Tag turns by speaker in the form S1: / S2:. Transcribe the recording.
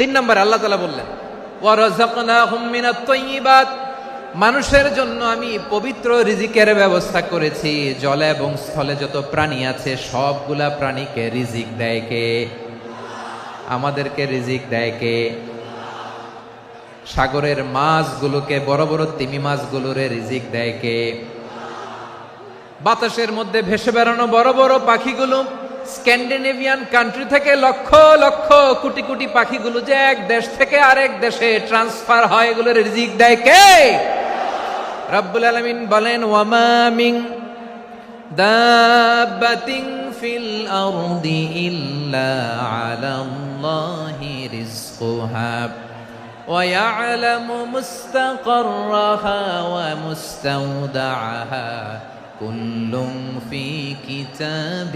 S1: তিন নম্বর আল্লাহ তালা বললেন মানুষের জন্য আমি পবিত্র রিজিকের ব্যবস্থা করেছি। জলে এবং স্থলে যত প্রাণী আছে, সবগুলা প্রাণীকে রিজিক দেয় কে? আমাদেরকে রিজিক দেয় কে? সাগরের মাছগুলোকে, বড় বড় তিমি মাছগুলোরে রিজিক দেয় কে? বাতাসের মধ্যে ভেসে বেড়ানো বড় বড় পাখিগুলো স্ক্যান্ডিনেভিয়ান কান্ট্রি থেকে লক্ষ লক্ষ কোটি কোটি পাখিগুলো যে এক দেশ থেকে আরেক দেশে ট্রান্সফার হয় এগুলোর রিজিক দেয় কে রব্বুল আলামিন বলেন ওয়ামামিং দাব্বাতিন ফিল আরদি ইল্লা আলাল্লাহি রিজকুহা ويعلم مستقرها ومستودعها كل في كتاب